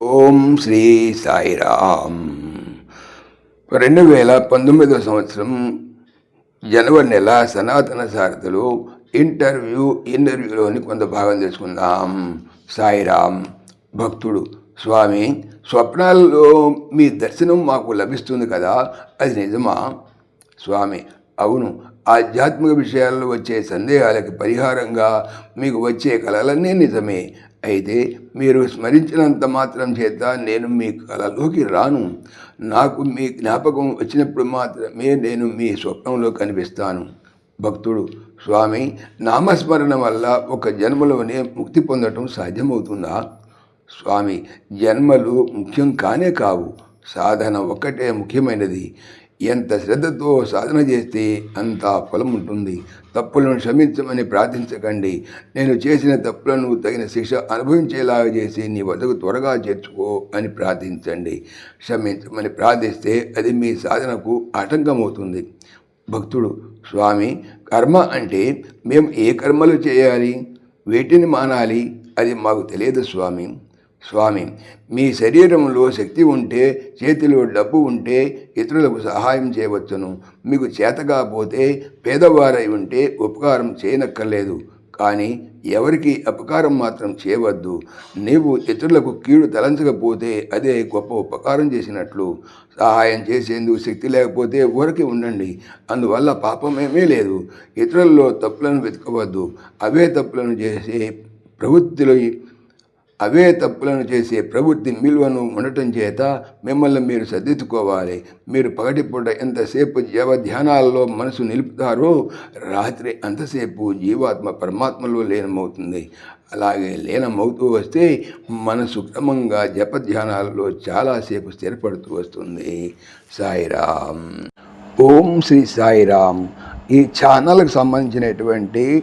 ఓం శ్రీ సాయిరామ్ రెండు వేల పంతొమ్మిదవ సంవత్సరం జనవరి నెల సనాతన సారథులు ఇంటర్వ్యూ ఇంటర్వ్యూలోని కొంత భాగం తెలుసుకుందాం సాయిరామ్ భక్తుడు స్వామి స్వప్నాల్లో మీ దర్శనం మాకు లభిస్తుంది కదా? అది నిజమా? స్వామి అవును. ఆధ్యాత్మిక విషయాల్లో వచ్చే సందేహాలకు పరిహారంగా మీకు వచ్చే కళలన్నీ నిజమే. అయితే మీరు స్మరించినంత మాత్రం చేత నేను మీ కలలోకి రాను. నాకు మీ జ్ఞాపకం వచ్చినప్పుడు మాత్రమే నేను మీ స్వప్నంలో కనిపిస్తాను. భక్తుడు స్వామి నామస్మరణ వల్ల ఒక జన్మలోనే ముక్తి పొందటం సాధ్యమవుతుందా? స్వామి జన్మలు ముఖ్యం కానే కావు. సాధన ఒక్కటే ముఖ్యమైనది. ఎంత శ్రద్ధతో సాధన చేస్తే అంత ఫలం ఉంటుంది. తప్పులను క్షమించమని ప్రార్థించకండి. నేను చేసిన తప్పులను తగిన శిక్ష అనుభవించేలాగా చేసి నీ వద్దకు త్వరగా చేర్చుకో అని ప్రార్థించండి. క్షమించమని ప్రార్థిస్తే అది మీ సాధనకు ఆటంకమవుతుంది. భక్తుడు స్వామి కర్మ అంటే మేము ఏ కర్మలు చేయాలి? వేటిని మానాలి? అది మాకు తెలియదు స్వామి. స్వామి మీ శరీరంలో శక్తి ఉంటే చేతిలో డబ్బు ఉంటే ఇతరులకు సహాయం చేయవచ్చును. మీకు చేతకాపోతే పేదవారై ఉంటే ఉపకారం చేయనక్కర్లేదు. కానీ ఎవరికి అపకారం మాత్రం చేయవద్దు. నీవు ఇతరులకు కీడు తలంచకపోతే అదే గొప్ప ఉపకారం చేసినట్లు. సహాయం చేసేందుకు శక్తి లేకపోతే ఊరికి ఉండండి. అందువల్ల పాపమేమీ లేదు. ఇతరుల్లో తప్పులను వెతకవద్దు. అవే తప్పులను చేసే ప్రవృత్తిలో అవే తప్పులను చేసే ప్రవృత్తి విలువను ఉండటం చేత మిమ్మల్ని మీరు సర్దిద్దుకోవాలి. మీరు పగటిపూట ఎంతసేపు జీవధ్యానాలలో మనసు నిలుపుతారో రాత్రి అంతసేపు జీవాత్మ పరమాత్మలో లీనమవుతుంది. అలాగే లీనమవుతూ వస్తే మనసు క్రమంగా జప ధ్యానాలలో చాలాసేపు స్థిరపడుతూ వస్తుంది. సాయిరామ్. ఓం శ్రీ సాయిరామ్. ఈ ఛానల్కి సంబంధించినటువంటి